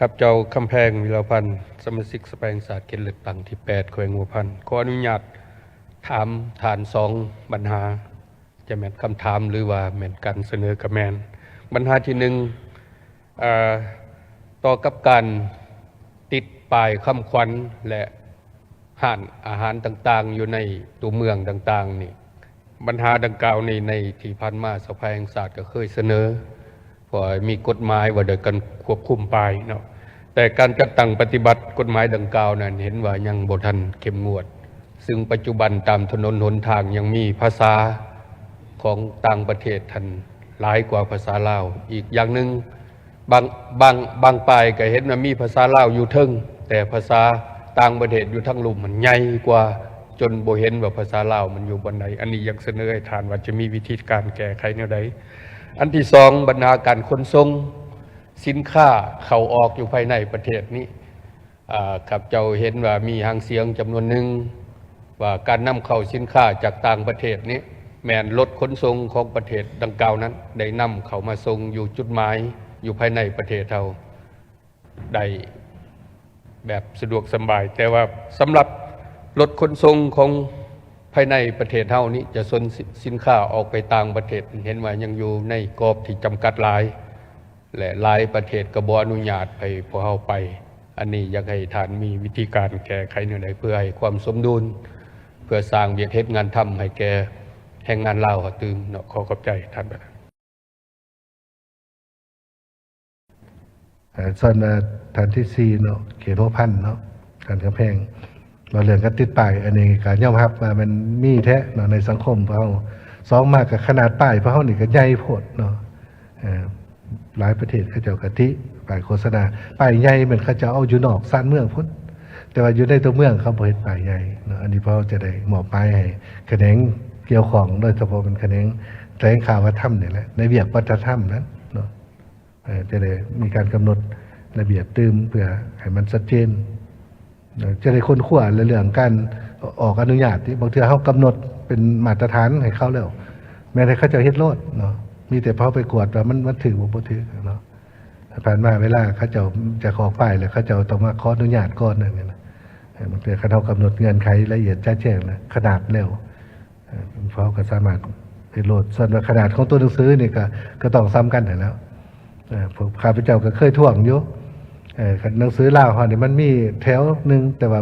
ครับเจ้าคำแพงวิรพันธ์สมาชิกสแปงศาสตร์เขตเลือกตั้งที่ 8แขวงหัวพันธ์ขออนุญาตถามฐานสองปัญหา จะแม่นคำถามหรือว่าแม่นการเสนอกระแมนปัญหาที่หนึ่งต่อกับการติดป้ายคำขวัญและห้านอาหารต่างๆ อยู่ในตัวเมืองต่างๆนี่ปัญหาดังกล่าวนี่ในที่ผ่านมาสภาแห่งศาสตร์ก็เคยเสนอ เพราะมีกฎหมายว่าโดยการควบคุมไปเนาะแต่การจัดตั้งปฏิบัติกฎหมายดังกล่าวนั้นเห็นว่ายังบทันเข้มงวด ซึ่งปัจจุบันตามถนนหนทางยังมีภาษาของต่างประเทศทันหลายกว่าภาษาลาว อีกอย่างหนึ่งบางบางบางปลายก็เห็นว่ามีภาษาลาวอยู่ทึงแต่ภาษาต่างประเทศอยู่ทั้งลุ่มมันใหญ่กว่าจนโบเห็นว่าภาษาลาวมันอยู่บนใดอันนี้ยังเสนอให้ทานว่าจะมีวิธีการแก้ไขแนวใด อันที่สองบรรณาการขนส่งสินค้าเข้าออกอยู่ภายในประเทศนี้อ่าครับเจ้าเห็นว่ามีหางเสียงจำนวนหนึ่งว่าการนำเข้าสินค้าจากต่างประเทศนี้ แมนรถขนส่งของประเทศดังกล่าวนั้น ได้นำเข้ามาส่งอยู่จุดหมายอยู่ภายในประเทศเราได้แบบสะดวกสบาย แต่ว่าสำหรับรถขนส่งของ ภายในประเทศเท่านี้จะส่งสินค้าออกไปต่างประเทศเห็นว่ายังอยู่ในกรอบที่จำกัดหลาย และหลายประเทศก็บ่อนุญาตให้พวกเราไป อันนี้อยากให้ท่านมีวิธีการแก้ไขแนวใดเพื่อให้ความสมดุล เพื่อสร้างเวียกเฮ็ดงานทำให้แก่แห่งงานเลาขาตื่มเนาะขอขอบใจท่านประธานเอ่อส่วนเอ่านที่สี่เนาะเขตหัวพันเนาะการกำแพง เราเรื่องการติดป้ายอันนี้การยอมรับว่ามันมีแท้เนาะในสังคมเพราะเราสองมากกับขนาดป้ายเพราะเขานี่ก็ใหญ่โพดเนาะอ่อหลายประเทศเขาเจ้ากะทิป้ายโฆษณาป้ายใหญ่เหมือนเขาจะเอาอยู่นอกซานเมืองพุ่นแต่ว่าอยู่ในตัวเมืองเขาบ่เห็นป้ายใหญ่เนาะอันนี้เพราะจะได้หมอบป้ายให้แขนงเกี่ยวของโดยเฉพาะเป็นแขนงแถลงข่าวว่าถ้ำเนี่ยแหละในเบียบวัฒนธรรมนั้นเนาะจะได้มีการกำหนดระเบียบตืมเพื่อให้มันชัดเจน จะได้ค้นคว้าเรื่องการออกอนุญาตที่บางทีเขากำหนดเป็นมาตรฐานให้เขาแล้ว แม้แต่เขาจะเฮ็ดโลดเนาะมีแต่พอไปกวดว่ามันมันถือบ่บ่ถือเนาะผ่านมาเวลาเขาเจะจะขอป้ายแล้วเขาเจะต้องมาขออนุญาตก่อนนั่นเองนะมันเป็นเขากำหนดเงื่อนไขละเอียดชัดเจนนะขนาดแล้วเพราะก็สามารถไปโลดส่วนขนาดของตัวหนังสือนี่ก็ก็ต้องซ้ำกันแล้วเอ่อผมข้าพเจ้าก็เคยท่วงอยู่ เออหนังสือลาวเขาเนี่ยมันมีแถวหนึ่งแต่ว่า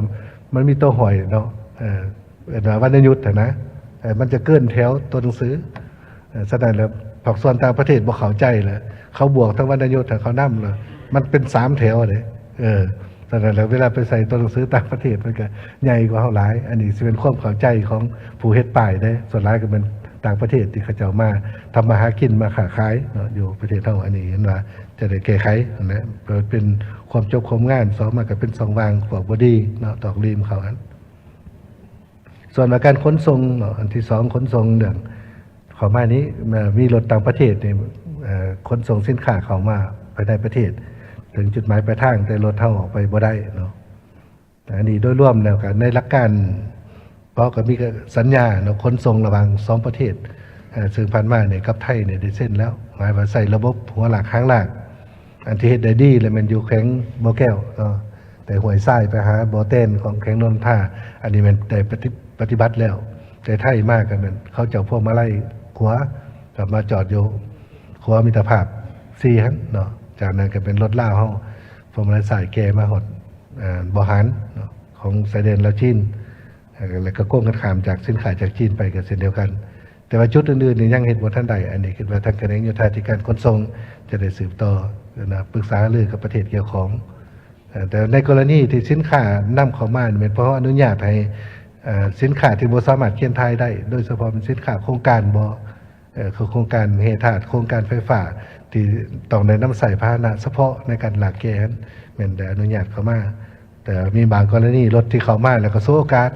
มันมีตัวหอยเนาะเอ่อเอ่อวรรณยุทธ์นะเออมันจะเกินแถวตัวหนังสือแสดงแล้วผักส่วนต่างประเทศบ่เขาใจเลยเขาบวกทั้งวรรณยุทธ์ทั้งเขานั่มเลยมันเป็นสามแถวเลยเออแสดงแล้วเวลาไปใส่ตัวหนังสือต่างประเทศมันก็ใหญ่กว่าเขาหลาย อันนี้สิเป็นความเข้าใจของผู้เฮ็ดป้ายได้ส่วนหลายก็เป็นต่างประเทศที่เขาเจ้ามาทำมาหากินมาค้าขายเนาะอยู่ประเทศเท่าอันนี้นว่าจะได้แก้ไขนะเป็น ความจบความงานสองมากับเป็นสองวางพวกบอดี้เนาะตอกรีมเขาอันส่วนมาการขนส่งเนาะอันที่สองขนส่งเรื่องเขามานี้มีรถต่างประเทศเนี่ยขนส่งสินค้าเขามาภายในประเทศ ถึงจุดหมายปลายทางแต่รถเท่าออกไปบ่ได้เนาะแต่อันนี้โดยร่วมแล้วกันในหลักการเพราะก็มีสัญญาเนาะขนส่งระหว่างสองประเทศเอ่อซึ่งผ่านมาเนี่ยกับไทยเนี่ยได้เส้นแล้วหมายว่าใส่ระบบหัวหลักข้างหลัก อันที่เฮ็ดได้ดีเลยมันอยู่แข็งบ่อแก้วเนาะแต่หวยไส้ไปหาบ่อเต้นของแข็งนนท่า อันนี้มันได้ปฏิปฏิบัติแล้ว แต่ไทยมากกันมันเขาเจ้าพวกมาไล่ขวากลับมาจอดอยู่ขวามิตรภาพซีฮันเนาะจากนั้นก็เป็นรถล่าเฮาพวกมาไล่สายแกมาหดอ่อหันเนาะของสายเดนและจีนอ่อแล้วก็โก้งกันขามจากสินค้าจากจีนไปกับเส้นเดียวกัน แต่ว่าจุดอื่นๆนี่ยังเห็นว่าท่านใด อันนี้คิดว่าท่างคะแนนโยธาธิการขนส่งจะได้สืบต่อ นะปรึกษาเรื่องกับประเทศเกี่ยวของเอ่อแต่ในกรณีที่สินค้านำเข้ามาเนี่ยเป็นเพราะอนุญาตให้สินค้าที่บ่สามารถเขียนไทยได้ โดยเฉพาะเป็นสินค้าโครงการบ่เอ่อคือโครงการเฮธาตโครงการไฟฟ้าที่ต้องในน้ำใส่พาหนะเฉพาะในการหลักเกณฑ์เป็นได้อนุญาตเข้ามา แต่มีบางกรณีรถที่เข้ามาแล้วก็สู้โอกาส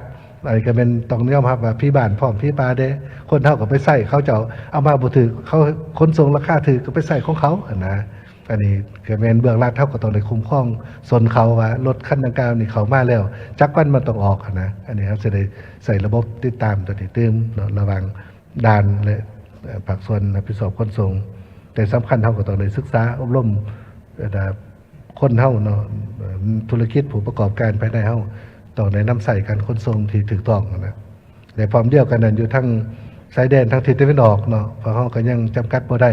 อะไรก็เป็นต้องยอมรับว่าพี่บ้านพร้อมพี่ปาเด้คนเท่ากับไปใส่เขาจะเอาเอามาบุถือเขาคนทรงราคาถือก็ไปใส่ของเขาอะนะ อันนี้ก็เป็นเบื้องลัดเท่ากับต้องได้คุ้มครองสนเขาว่ารถคันดังกล่าวนี่เขามาแล้ว จักวันมันต้องออกนะอันนี้ครับจะได้ใส่ระบบติดตามตัวนี้ติมระวังด่านและภาคส่วนรับผิดชอบขนส่ง แต่สำคัญเท่ากับต้องได้ศึกษาอบรมคนเฮาเนาะธุรกิจผู้ประกอบการภายในเฮาต้องได้ำใส่การขนส่งที่ถูกต้องนะแต่พร้อมเดียวกันนั้นอยู่ทั้งสายแดนทั้งทิศตะวันออกเนาะเพราะเฮาก็ยังจำกัดบ่ได้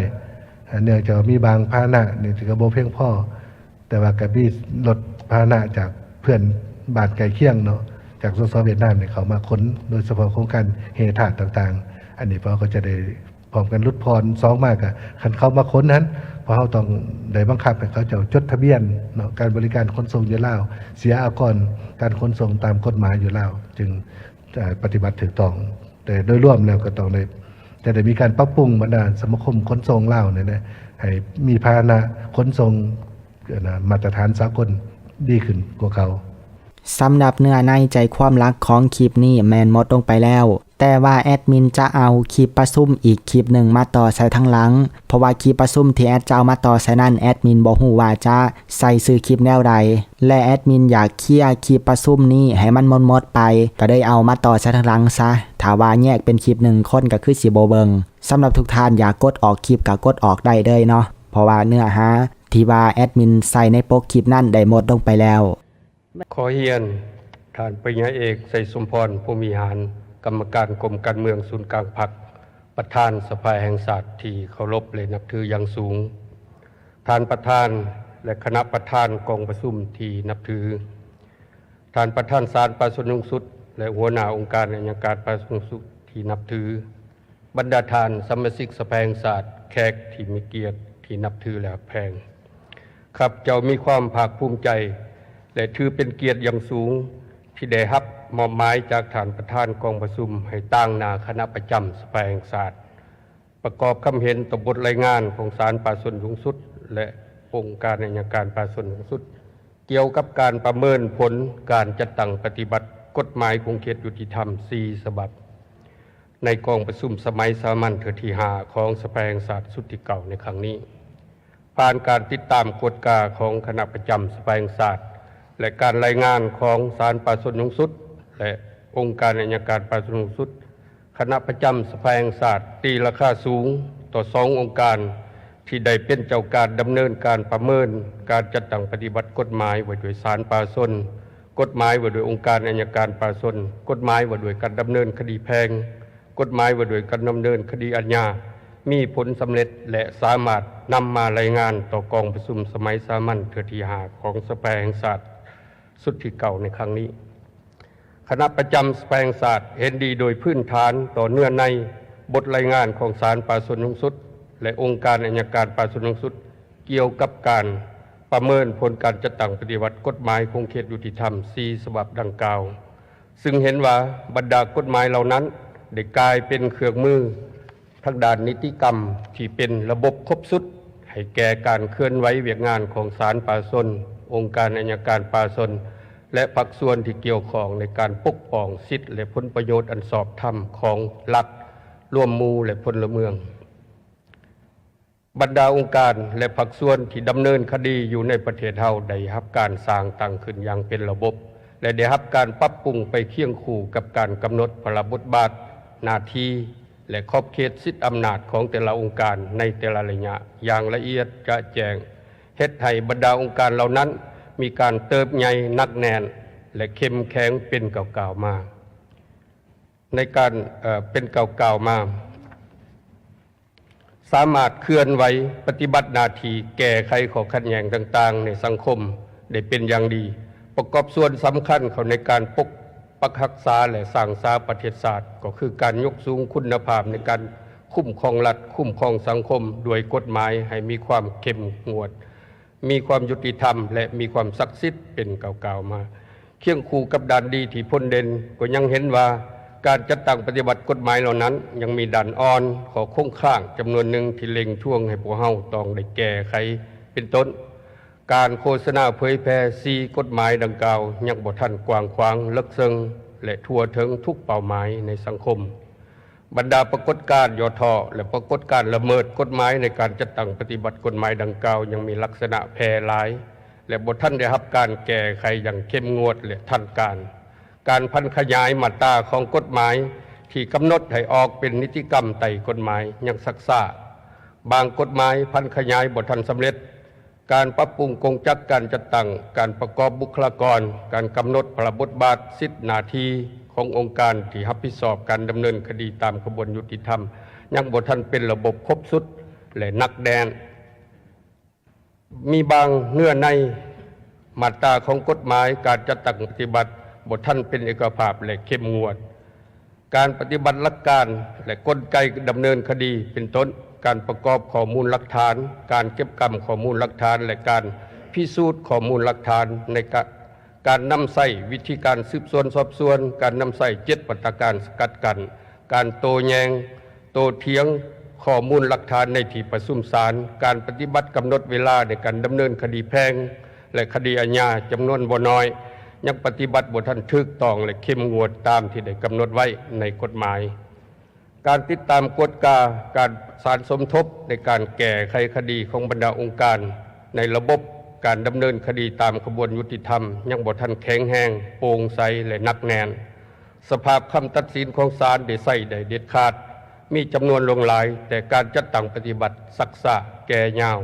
เนื่องจากมีบางพาหนะนี่ที่ก็บ่เพียงพ่อ แต่ว่าก็มีรถพาหนะจากเพื่อนบานใกล้เคียงเนาะจากสสเวียดนามเนี่ยเขามาค้นโดยเฉพาะโครงการเฮธาตุต่างๆ อันนี้พอก็จะได้พร้อมกันลดพรสองมากอะคันเขามาค้นนั้นพราะเขาต้องได้บังคับให้เขาจะจดทะเบียนเนาะการบริการขนส่งอยู่แล้วเสียอากรการขนส่งตามกฎหมายอยู่แล้วจึงปฏิบัติถูกต้อง แต่โดยรวมแล้วก็ต้องได้ แต่ได้มีการปรับปรุงบรรดาสมาคมขนส่งเล่าเนี่ยนะให้มีพาหนะขนส่งนะมาตรฐานสากลดีขึ้นกว่าเก่า สำหรับเนื้อในใจความรักของคลิปนี้แมนหมดลงไปแล้ว แต่ว่าแอดมินจะเอาคลิปประซุ่มอีกคลิปหนึ่งมาต่อใส่ทั้งหลัง เพราะว่าคลิปประซุ่มที่แอดจะเอามาต่อใส่นั่นแอดมินบอกหูว่าจะใส่ซื้อคลิปแนวใด และแอดมินอยากเคลียร์คลิปประซุ่มนี้ให้มันหมดไป ก็ได้เอามาต่อใส่ทั้งหลังซะถ้าว่าแยกเป็นคลิปหนึ่งคนก็คือสิโบเบิงสำหรับทุกท่านอยากกดออกคลิปก็กดออกได้เลยเนาะเพราะว่าเนื้อหาที่ว่าแอดมินใส่ในโปกคลิปนั่นได้หมดลงไปแล้ว ขอเฮียนท่านปริญญาเอกใส่สมพรผู้มีหาร กรรมการกรมการเมืองศูนย์กลางพักประธานสภาแห่งศาสตร์ที่เคารพและนับถืออย่างสูง ท่านประธานและคณะประธานกองประชุมที่นับถือ ท่านประธานศาลประสนุงสุด และหัวหน้าองค์การอัยการประสนุงสุดที่นับถือ บรรดาทานสมาชิกสภาแห่งศาสตร์แขกที่มีเกียรติที่นับถือและแพง ครับเจ้ามีความภาคภูมิใจ และถือเป็นเกียรติอย่างสูงที่ได้รับมอบหมายจากฐานประธานกองประชุม ให้ตั้งนาคณะประจำสภาแห่งศาสตร์ ประกอบคำเห็นต่อบทรายงานของศาลป่าสนสูงสุด และองค์การอัยการป่าสนสูงสุด เกี่ยวกับการประเมินผลการจัดตั้งปฏิบัติกฎหมายคงเขตยุติธรรม 4 ฉบับ ในกองประชุมสมัยสามัญเถือที่หาของสภาแห่งศาสตร์สุดที่เก่าในครั้งนี้ ผ่านการติดตามกฎกาของคณะประจำสภาแห่งศาสตร์ และการรายงานของศาลป่าสนสูงสุด และองค์การอัยการป่าสนสูงสุด คณะประจำสภาแห่งศาสตร์ตีราคาสูงต่อสององค์การที่ได้เป็นเจ้าการดำเนินการประเมิน การจัดตั้งปฏิบัติกฎหมายไว้โดยศาลป่าสนกฎหมายว่าโดยองค์การอัยการป่าสนกฎหมายว่าโดยการดำเนินคดีแพง กฎหมายว่าโดยการดำเนินคดีอาญา มีผลสำเร็จและสามารถนำมารายงานต่อกองประชุมสมัยสามัญเถือที่หาของสภาแห่งศาสตร์ สุดที่เก่าในครั้งนี้ คณะประจำสแห่งศาสตร์เห็นดีโดยพื้นฐานต่อเนื่องในบทรายงานของศาลป่าสนสูงสุด และองค์การอัยการป่าสนสูงสุด เกี่ยวกับการประเมินผลการจัดตั้งปฏิบัติกฎหมายคงเขตยุติธรรมสีฉบับดังกล่าว ซึ่งเห็นว่าบรรดากฎหมายเหล่านั้นได้กลายเป็นเครื่องมือทางด้านนิติกรรมที่เป็นระบบครบสุด ให้แก่การเคลื่อนไหวเวียกงานของศาลป่าสน องค์การอัยการป่าสนและภาคส่วนที่เกี่ยวข้องในการปกป้องสิทธิและผลประโยชน์อันสอบธรรมของรัฐร่วมมูและพลเมือง บรรดาองค์การและภาคส่วนที่ดำเนินคดีอยู่ในประเทศเฮาได้รับการสร้างตั้งขึ้นอย่างเป็นระบบ และได้รับการปรับปรุงไปเคียงคู่กับการกำหนดพระบทบาทหน้าที่และขอบเขตสิทธิอำนาจของแต่ละองค์การในแต่ละระยะอย่างละเอียดกระแจง เฮ็ดให้บรรดาองค์การเหล่านั้น มีการเติบใหญ่นักแน่น และเข้มแข็งเป็นเก่าๆมา ในการเเป็นเก่าๆมา สามารถเคลื่อนไหวปฏิบัติหน้าที่แก้ไขข้อขัดแย้งต่าง ๆ ในสังคมได้เป็นอย่างดี ประกอบส่วนสำคัญเขาในการปกปักรักษาและสร้างสาประเทศศาสตร์ ก็คือการยกสูงคุณภาพในการคุ้มครองรัฐคุ้มครองสังคม ด้วยกฎหมายให้มีความเข้มงวด มีความยุติธรรม และมีความศักดิ์สิทธิ์เป็นเก่าๆมา เคียงคู่กับด่านดีที่พ้นเด่นก็ยังเห็นว่าการจัดตั้งปฏิบัติกฎหมายเหล่านั้น ยังมีด่านอ่อนขอคงข้างจำนวนหนึ่งที่เล็งช่วงให้พวกเฮาต้องได้แก้ไขเป็นต้น การโฆษณาเผยแพร่ซีกฎหมายดังกล่าว ยังบ่ทันกว้างขวางลึกซึ้งและทั่วถึงทุกเป้าหมายในสังคม บรรดาปรากฏการณ์ยอทอและปรากฏการณ์ละเมิดกฎหมายในการจัดตั้งปฏิบัติกฎหมายดังกล่าว ยังมีลักษณะแพร่หลาย และบทท่านได้รับการแก้ไขอย่างเข้มงวดและทันการ การพันขยายมาตราของกฎหมาย ที่กำหนดให้ออกเป็นนิติกรรมไต่กฎหมายยังซักซ่าบางกฎหมายพันขยายบททันสำเร็จ การปรับปรุงกงจักการจัดตั้งการประกอบบุคลากร การกำหนดพระบทบาทสิทธินาที ขององค์การที่รับผิดชอบการดำเนินคดีตามกระบวนยุติธรรม ยังบ่ทันเป็นระบบครบสุดและนักแดน มีบางเนื้อในมาตราของกฎหมายการจัดตั้งปฏิบัติบทท่านเป็นเอกภาพและเข้มงวด การปฏิบัติหลักการและกลไกดำเนินคดีเป็นต้นการประกอบข้อมูลหลักฐาน การเก็บกำข้อมูลหลักฐาน และการพิสูจน์ข้อมูลหลักฐานในกะ การนำใส่วิธีการสืบสวนสอบสวน การนำใส่เจ็ดปัตการสกัดกัน การโตแยง โตเถียงข้อมูลหลักฐานในที่ประชุมศาลการปฏิบัติกำหนดเวลาในการดำเนินคดีแพ่งและคดีอาญาจำนวนบ่น้อย ยังปฏิบัติบททันทึกต้องและเข้มงวดตามที่ได้กำหนดไว้ในกฎหมาย การติดตามกฎกาการสารสมทบในการแก้ไขคดีของบรรดาองค์การในระบบ การดำเนินคดีตามกระบวนยุติธรรม ยังบททันแข็งแรงโปร่งใสและนักแน่น สภาพคำตัดสินของศาลได้ใส่ได้เด็ดขาด มีจำนวนลงหลาย แต่การจัดตั้งปฏิบัติสักษะแก่ยาว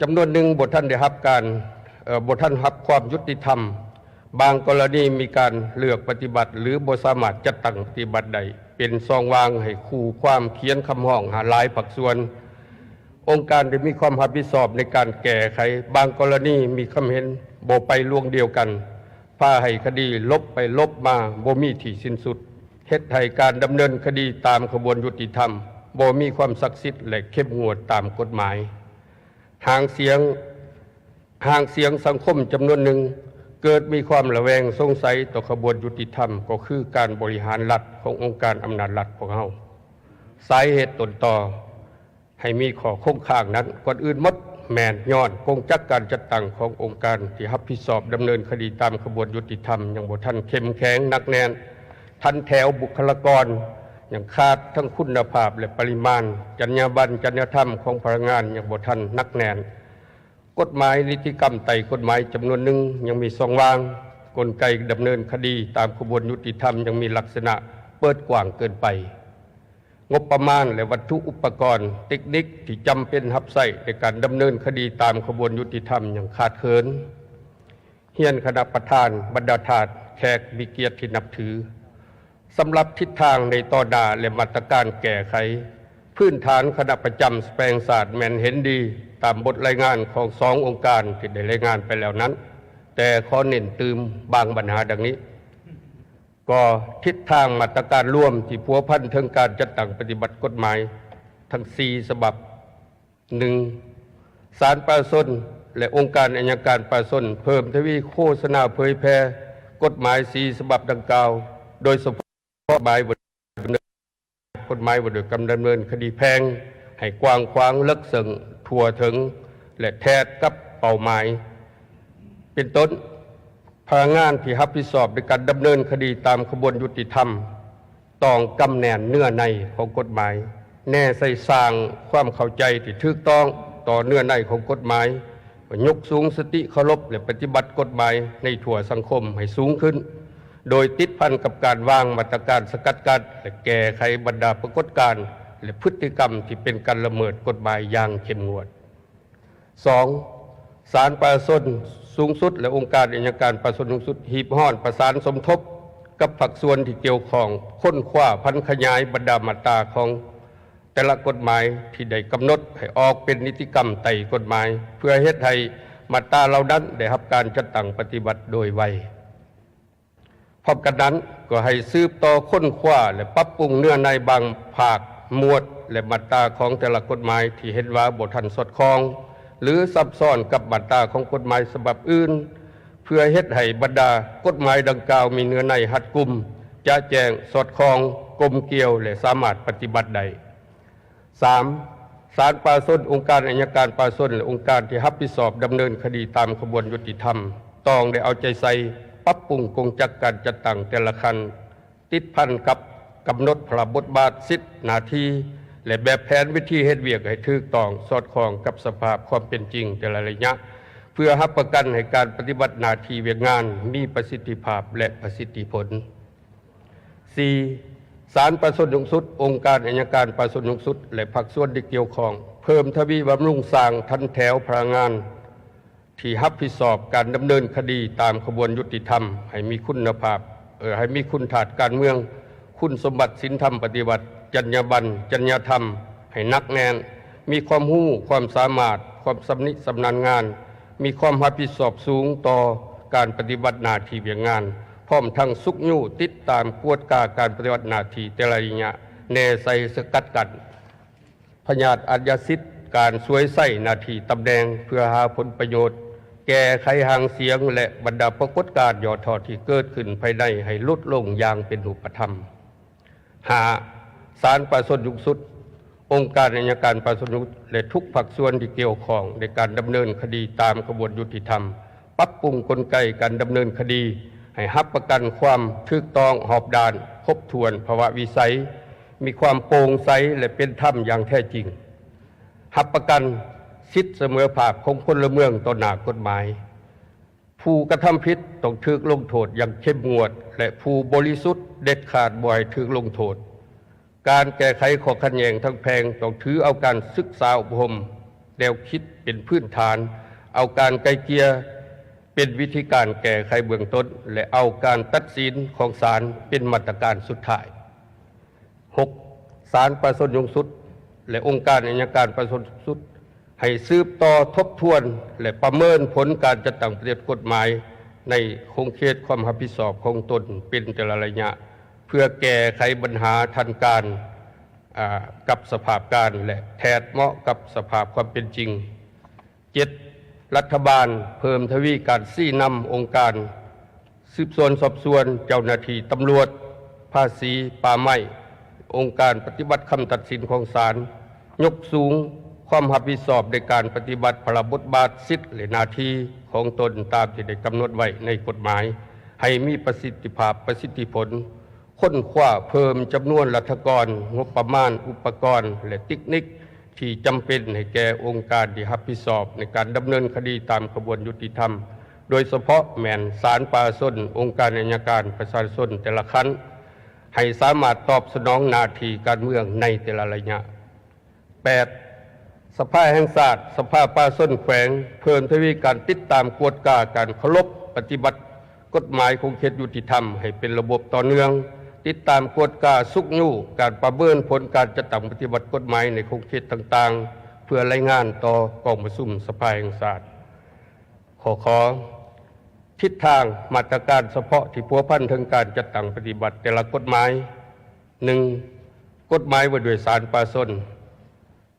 จำนวนหนึ่งบทท่านได้รับการเอ่อบทท่านรับความยุติธรรม บางกรณีมีการเลือกปฏิบัติ หรือบสามารถจัดตั้งปฏิบัติใด เป็นซองวางให้คู่ความเขียนคำห้องหาหลายผักส่วน องค์การได้มีความรับผิดชอบในการแก้ไข บางกรณีมีคำเห็นโบไปล่วงเดียวกันพาให้คดีลบไปลบมาโบมีที่สิ้นสุดเฮ็ดให้การดำเนินคดีตามขบวนยุติธรรมโบมีความศักดิ์สิทธิ์และเข้มงวดตามกฎหมายหางเสียงห่างเสียงสังคมจำนวนหนึ่ง เกิดมีความระแวงสงสัยต่อขบวนยุติธรรมก็คือการบริหารรัฐขององค์การอำนาจรัฐของเราสาเหตุต้นต่อ ให้มีข้อคงข้างนั้นก่อนอื่นมดแมนย้อนกงจักการจัดตั้งขององค์การที่รับผิดชอบดำเนินคดีตามขบวนยุติธรรมอย่างบทท่านเข้มแข็งนักแน่นทันแถวบุคลากรอย่างขาดทั้งคุณภาพและปริมาณ จรรยาบรรณจรรยธรรมของพนักงานอย่างบทท่านนักแน่นกฎหมายนิติกรรมไต่กฎหมายจำนวนหนึ่งยังมีสองวาง กลไกดำเนินคดีตามขบวนยุติธรรมยังมีลักษณะเปิดกว้างเกินไป งบประมาณและวัตถุอุปกรณ์ เทคนิคที่จำเป็นทับใส่ในการดำเนินคดีตามขบวนยุติธรรมอย่างขาดเคินเฮียนคณะประธาน บรรดาทาสแขกมีเกียรติที่นับถือสำหรับทิศทางในต่อหน้าและมาตรการแก้ไข พื้นฐานคณะประจำสแปงศาสตร์แมนเห็นดี ตามบทรายงานของสององค์การที่ได้รายงานไปแล้วนั้น แต่ขอเน้นตืมบางปัญหาดังนี้ ก็ทิศทางมาตรการร่วมที่พัวพันถึงการจัดตั้งปฏิบัติกฎหมาย ทั้งสี่ฉบับหนึ่งสารประชาชนและองค์การอัยการประชาชนเพิ่มทวีโฆษณาเผยแพร่กฎหมายสี่ฉบับดังกล่าว โดยเฉพาะกฎหมายบทกฎหมายบทกำดำเนินคดีแพงให้กว้างขวางเลิกสึงทั่วถึง และแทดกับเป้าหมาย เป็นต้น พนักงานที่รับผิดชอบในการดำเนินคดีตามขบวนยุติธรรมต้องกำแนนเนื้อในของกฎหมาย แน่ใส่สร้างความเข้าใจที่ถูกต้องต่อเนื้อในของกฎหมายยกสูงสติเคารพและปฏิบัติกฎหมายในถั่วสังคมให้สูงขึ้น โดยติดพันกับการวางมาตรการสกัดกั้นและแก้ไขบรรดาปรากฏการณ์และพฤติกรรมที่เป็นการละเมิดกฎหมายอย่างเข้มงวด สาลประชาชนสูงสุด และองค์การอัยการประชาชนสูงสุด หีบห้อนประสานสมทบ กับผักส่วนที่เกี่ยวข้องค้นคว้าพันขยายบรรดามาตาของแต่ละกฎหมายที่ได้กำหนดให้ออกเป็นนิติกรรมไต่กฎหมาย เพื่อเฮ็ดให้มาตราเหล่านั้นได้รับการจัดตั้งปฏิบัติโดยไวพร้อมกันนั้นก็ให้ซืบต่อค้นคว้าและปรับปรุงเนื้อในบางภาคหมวด และมาตราของแต่ละกฎหมายที่เห็นว่าบททันสดคล้อง หรือซับซ้อนกับมาตราของกฎหมายฉบับอื่น เพื่อเฮ็ดให้บรรดากฎหมายดังกล่าวมีเนื้อในหัดกลุ่มจะแจงสอดคล้องกลมเกลียวและสามารถปฏิบัติได้สามศาลปราชนองค์การอัยการปราชนและองค์การที่รับผิดชอบดำเนินคดีตามขบวนยุติธรรม ต้องได้เอาใจใส่ปรับปรุงกงจักการจัดตั้งแต่ละคันติดพันกับกำหนดพระบทบาทสิทธิหนาที และแบบแผนวิธีเฮ็ดเวียกให้ถูกต้องสอดคล้องกับสภาพความเป็นจริงแต่ละระยะ เพื่อรับประกันให้การปฏิบัติหน้าที่เวียกงานมีประสิทธิภาพและประสิทธิผล 4. ศาลประชาชนสูงสุด องค์การอัยการประชาชนสูงสุด และภาคส่วนที่เกี่ยวข้องเพิ่มทวีบำรุงสร้างทันแถวพลังงาน ที่รับผิดชอบการดำเนินคดีตามขบวนยุติธรรม ให้มีคุณภาพเออให้มีคุณถาดการเมือง คุณสมบัติศีลธรรมปฏิบัติ จรรยาบรรณจรรยธรรม ให้นักแน่น มีความรู้ความสามารถ ความสำนิสำนานงาน มีความรับผิดชอบสูงต่อการปฏิบัติหน้าที่เวียงงาน พร้อมทั้งสุกยู่ติดตามกวดกาการปฏิบัติหน้าที่แต่ละระยะแนใส่สกัดกันพญาตอาญาสิทธิ์การสวยใส่นาทีตำแหน่งเพื่อหาผลประโยชน์ แก้ไขหางเสียงและบรรดาปรากฏการณ์ยอดทอดที่เกิดขึ้นภายในให้ลดลงอย่างเป็นรูปธรรมหา สารประสนยุกสุด องค์การอัยการประสนยุกและทุกภาคส่วนที่เกี่ยวข้องในการดำเนินคดีตามกระบวนยุติธรรม ปรับปรุงกลไกการดำเนินคดี ให้รับประกันความถูกต้องหอบดาน ครบถ้วนภาวะวิสัย มีความโปร่งใสและเป็นธรรมอย่างแท้จริงหับประกันสิทธิเสมอภาคของพลเมืองต่อหน้ากฎหมาย ผู้กระทำผิดต้องถูกลงโทษอย่างเข้มงวด และผู้บริสุทธิ์เด็ดขาดบ่อยถูกลงโทษ การแก้ไขข้อขัดแย้งทั้งแพงต้องถือเอาการศึกษาอบรมแนวคิดเป็นพื้นฐาน เอาการไกลเกลียเป็นวิธีการแก้ไขเบื้องต้น และเอาการตัดสินของศาลเป็นมาตรการสุดท้าย 6. ศาลประสนยงสุด และองค์การอัยการประสนสุด ให้สืบต่อทบทวน และประเมินผลการจัดตั้งประเทศกฎหมาย ในคงเขตความรับผิดชอบของตนเป็นแต่ละระยะ พื่อแก้ไขปัญหาทันการกับสภาพการและแทดเหมาะกับสภาพความเป็นจริงเจ็ดรัฐบาลเพิ่มทวีการซี่นำองค์การ สืบสวนสอบสวนเจ้าหน้าที่ตำรวจ ภาษีป่าไม้องค์การปฏิบัติคำตัดสินของศาลยกสูงความรับผิดชอบในการปฏิบัติพระบทบาทสิทธิและหนาทีของตนตามที่ได้กำหนดไว้ในกฎหมาย ให้มีประสิทธิภาพประสิทธิผล ค้นคว้าเพิ่มจำนวนรัฐกร งบประมาณ อุปกรณ์ และเทคนิค ที่จำเป็นให้แก่องค์การที่รับผิดชอบ ในการดำเนินคดีตามกระบวนยุติธรรม โดยเฉพาะแมนสารปาชนองค์การอัยการประชาชนแต่ละครั้นให้สามารถตอบสนองนาทีการเมืองในแต่ละระยะ 8. สภาแห่งศาสตร์สภาป่าส้นแขวง เพิ่มทวีการติดตามกวดกาการเคารพปฏิบัติ กฎหมายคงเขตยุติธรรม ให้เป็นระบบต่อเนื่อง ติดตามกวดกาสุกยู่การประเมินผลการจัดตั้งปฏิบัติกฎหมายในคงเขตต่างๆ เพื่อรายงานต่อกองประชุมสภาแห่งศาสตร์ขอขอทิศทางมาตรการเฉพาะที่พัวพันถึงการจัดตั้งปฏิบัติแต่ละกฎหมายหนึ่งกฎหมายว่าด้วยสารปาชน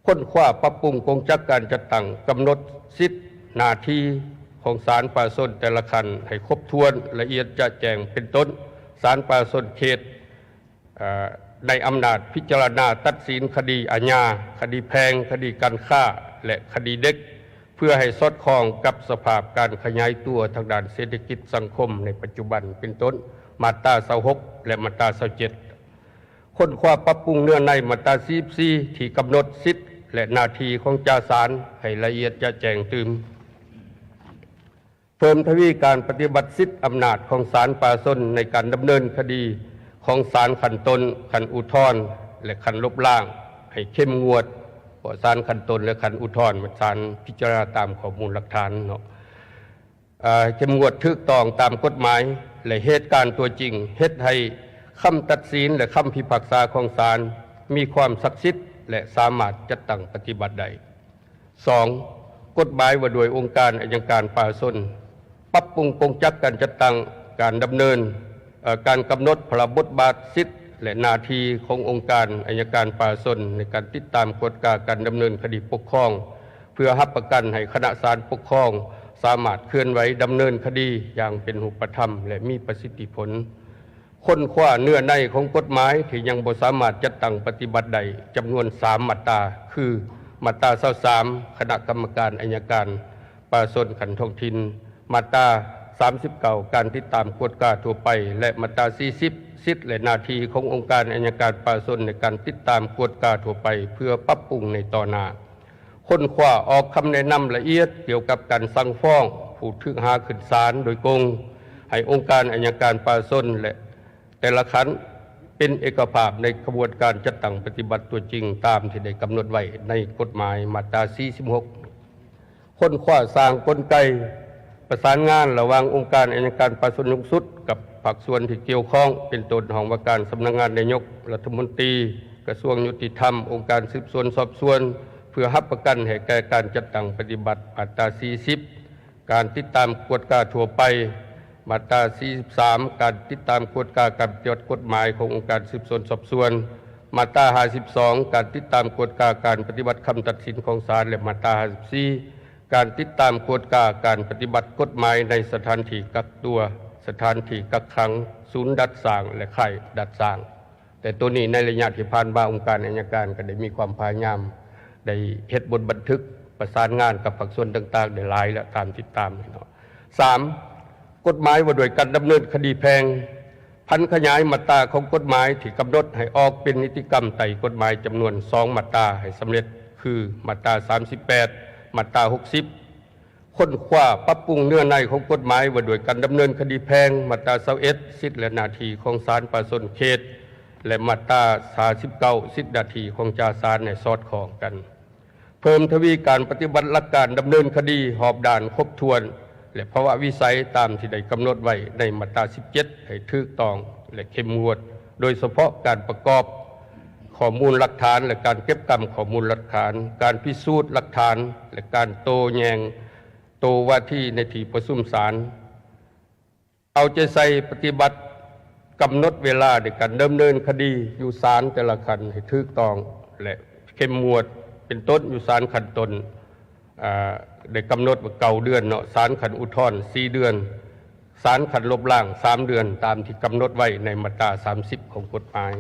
ค้นคว้าปรับปรุงกงจักการจัดตั้งกำหนดสิทธิหน้าที่ของสารปาชนแต่ละคันให้ครบถ้วนละเอียดจะแจงเป็นต้น สารปราชนเขตในอำนาจพิจารณาตัดสินคดีอาญาคดีแพง คดีการฆ่า และคดีเด็ก เพื่อให้สอดคล้องกับสภาพการขยายตัวทางด้านเศรษฐกิจสังคมในปัจจุบันเป็นต้นมาตรา26และมาตรา27ค้นคว้าปรับปรุงเนื้อในมาตรา44ที่กำหนดสิทธิและหน้าที่ของจาสารให้ละเอียดจะแจงตืม พิ่มทวีการปฏิบัติสิทธิอำนาจของศาลป่าสนในการดำเนินคดีของศาลขันตนขันอุทธรและขันลบล้าง ให้เข้มงวดเพราะศาลขันตนและขันอุทธรมันศาลพิจารณาตามข้อมูลหลักฐานเนาะเข้มงวดถูกต้องตามกฎหมาย และเหตุการณ์ตัวจริงเฮ็ดให้คำตัดสินและคำพิพากษาของศาลมีความศักดิ์สิทธิ์และสามารถจัดตั้งปฏิบัติได้สองกฎหมายว่าโดยองค์การอัยการป่าสน ปรับปรุงกงจักการจัดตั้งการดำเนินการกำหนดพระบทบาทสิทธิและหนาทีขององค์การอัยการป่าสนในการติดตามกฎการการดำเนินคดีปกครอง เพื่อรับประกันให้คณะศาลปกครอง สามารถเคลื่อนไหวดำเนินคดีอย่างเป็นหูปธรรม และมีประสิทธิผล ค้นคว้าเนื้อในของกฎหมายที่ยังบ่สามารถจัดตั้งปฏิบัติใดจำนวนสามมาตราคือมาตรา23คณะกรรมการอัยการป่าสนขันทองถิ่น มาตรา39 การติดตามกฎกาทั่วไป และมาตรา40 สิทธิและนาทีขององค์การอัยการปาสนในการติดตามกฎกาทั่วไป เพื่อปรับปรุงในต่อหน้าค้นคว้าออกคำแนะนำละเอียดเกี่ยวกับการสั่งฟ้องผู้ถึกหาขึ้นศาลโดยกง ให้องค์การอัยการปาสนและแต่ละขันเป็นเอกภาพในกระบวนการจัดตั้งปฏิบัติตัวจริงตามที่ได้กำหนดไว้ในกฎหมายมาตรา46ค้นคว้าสร้างกลไก ประสานงานระหว่างองค์การอัยการปราส่วนสูงสุด กับภาคส่วนที่เกี่ยวข้อง เป็นต้นของว่าการสำนักงานนายกรัฐมนตรี กระทรวงยุติธรรม องค์การสืบสวนสอบสวน เพื่อรับประกันให้แก่การจัดตั้งปฏิบัติมาตรา 40 การติดตามกวดกาทั่วไปมาตรา 43 การติดตามกฎการกับจดกฎหมายขององค์การสืบสวนสอบสวน มาตรา 52 การติดตามกฎกาการปฏิบัติคำตัดสินของศาลและมาตรา 54 การติดตามกฎกาการปฏิบัติกฎหมายในสถานที่กักตัว สถานที่กักขังศูนย์ดัดสร้างและค่ดัดสร้าง แต่ตัวนี้ในระยะที่ผ่านมาองค์การอัยการก็ได้มีความพยายาม ได้เฮ็ดบทบันทึกประสานงานกับภาคส่วนต่างๆ ได้หลายและตามติดตามเนาะสามกฎหมายว่าโดวยการดำเนินคดีแพง พันขยายมาตราของกฎหมายที่กำหนดให้ออกเป็นนิติกรรมไต่กฎหมายจำนวนสองมาตราให้สำเร็จคือมาตรา38 มาตรา60 ค้นคว้าปรับปรุงเนื้อในของกฎหมายว่าโดวยการดำเนินคดีแพงมาตรา21สิทธิและนาทีของศาลประสนเขต และมาตรา39สิทธิหนาทีของจ่าศาลในสอดคล้องกัน เพิ่มทวีการปฏิบัติหลักการดำเนินคดีหอบด่านครบถ้วน และภาวะวิสัยตามที่ได้กำหนดไว้ในมาตรา17ให้ถูกต้องและเข้มงวด โดยเฉพาะการประกอบ ข้อมูลหลักฐาน และการเก็บกรรมข้อมูลหลักฐาน การพิสูจน์หลักฐาน และการโตแยงโตว่าที่ในที่ประชุมศาลเอาใจใส่ปฏิบัติกำหนดเวลาในการดำเนินคดีอยู่ศาลแต่ละคันให้ถูกต้องและเข้มงวดเป็นต้นอยู่ศาลขันตนได้กำหนดว่าเก่าเดือนเนาะศาลขันอุทธร์สี่เดือนศาลขันลบล้างสามเดือนตามที่กำหนดไว้ในมาตราสามสิบของกฎหมาย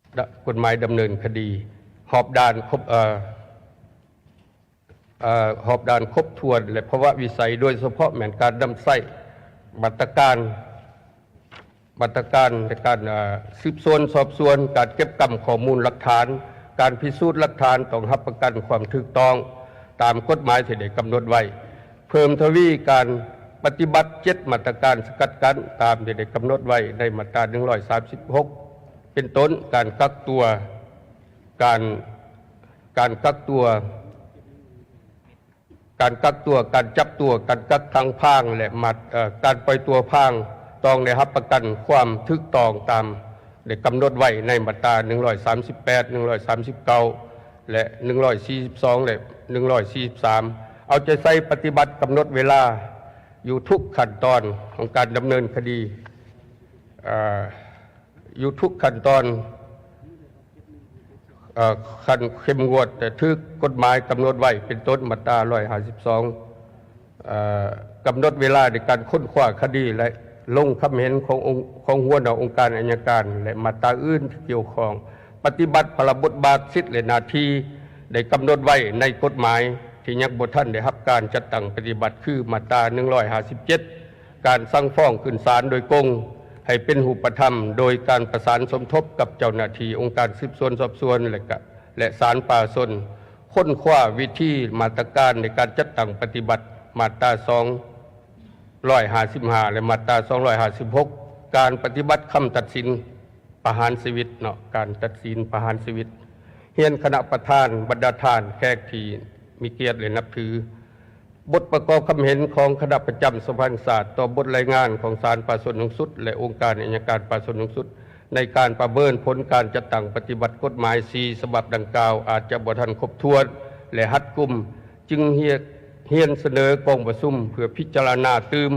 ดะ กฎหมายดำเนินคดี หอบด่านครบออหอบด่านครบถ้วน และภาวะวิสัยโดยเฉพาะแผนการดำไส้มาตรการมาตรการในการสืบสวนสอบสวน การเก็บกำข้อมูลหลักฐาน การพิสูจน์หลักฐานต้องรับประกันความถูกต้องตามกฎหมายที่ได้กำหนดไว้ เพิ่มทวีการปฏิบัติเจ็ดมาตรการสกัดกั้นตามที่ได้กำหนดไว้ในมาตรา136 เป็นต้นการกักตัว การการกักตัว การกักตัว การจับตัว การกักขังพางและหมัดการปล่อยตัวพางต้องได้รับประกันความถูกตองตามได้กำหนดไว้ในมาตรา138 139 และ 142 และ 143 เอาใจใส่ปฏิบัติกำหนดเวลาอยู่ทุกขั้นตอนของการดำเนินคดีอ่อ อยู่ทุกขั้นตอนเอ่อคันเข้มงวด แต่ทึกกฎหมายกำหนดไว้เป็นต้นมาตรา152กำหนดเวลาในการค้นคว้าคดีและลงคำเห็นขององค์ของหัวหน้าองค์การอัยการ และมาตราอื่นที่เกี่ยวข้อง ปฏิบัติพระบทบาทสิทธิและหนาทีได้กำหนดไว้ในกฎหมาย ที่ยังบทท่านได้รับการจัดตั้งปฏิบัติคือมาตรา157 การสั่งฟ้องขึ้นศาลโดยกง ให้เป็นหูปธรรม โดยการประสานสมทบกับเจ้าหน้าที่องค์การสืบสวนสอบสวนและกและศาลป่าสนค้นคว้าวิธีมาตรการในการจัดตั้งปฏิบัติมาตรา255และมาตรา256 การปฏิบัติคำตัดสินประหารชีวิตเนาะการตัดสินประหารชีวิต เฮียนคณะประธานบรรดาทานแขกที่มีเกียรติและนับถือ บทประกอบคำเห็นของคณะประจำสภาศาสตร์ต่อบทรายงานของศาลปราสนสูงสุด และองค์การอัยการปราสนสูงสุด ในการประเมินผลการจัดตั้งปฏิบัติกฎหมายสีฉบับดังกล่าว อาจจะบ่ทันครบถ้วน และหัดกลุ่ม จึงเฮียเฮียนเสนอกองประชุมเพื่อพิจารณาตืม